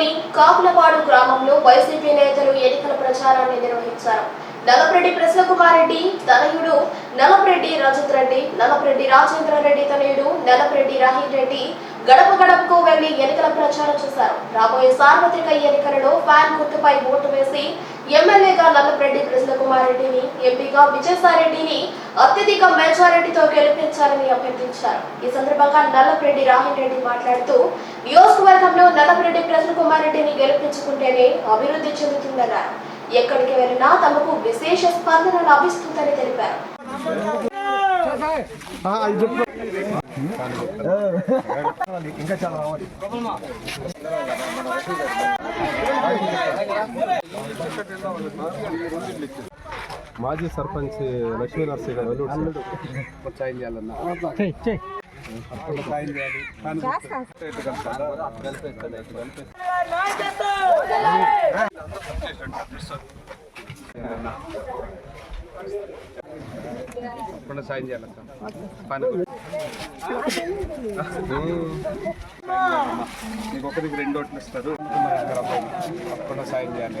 మండలంలోని కాకులపాడు గ్రామంలో వైసీపీ నేతలు ఎన్నికల ప్రచారాన్ని నిర్వహించారు. నలపరెడ్డి ప్రసన్నకుమార్ రెడ్డి తనయుడు నలపరెడ్డి రజత్ రెడ్డి నలపరెడ్డి రాజేంద్ర రెడ్డి తనయుడు నలపరెడ్డి రాహీల్ రెడ్డి గడప గడపకు వెళ్ళి ఎన్నికల ప్రచారం చేశారు. రాబోయే సార్వత్రిక ఎన్నికలలో ఫ్యాన్ గుర్తుపై ఓటు వేసి ఎమ్మెల్యేగా నల్లపరెడ్డి కృష్ణకుమారెడ్డిని ఎంపీగా విజయసాయిరెడ్డిని అత్యధిక మెజారిటీతో గెలిపించాలని అభ్యర్థించారు. ఈ సందర్భంగా నల్లపరెడ్డి రాహిల్ రెడ్డి మాట్లాడుతూ నియోజకవర్గంలో నల్లపరెడ్డి కుమార్ రెడ్డిని గెలిపించుకుంటేనే అభివృద్ధి చెందుతుందన్నారు. ఎక్కడికి వెళ్ళినా తమకు విశేష స్పందన లభిస్తుందని తెలిపారు. ఇంకా చాలా రావాలి మాజీ సర్పంచ్ లక్ష్మీ నరసింహ గారు సాయం చేయాలన్నా. అప్పుడు సాయం చేయాలి. తప్పకుండా సాయం చేయాలక్క పని నీకు ఒకరికి రెండు ఓట్లు ఇస్తారు. తప్పకుండా సాయం చేయాలి.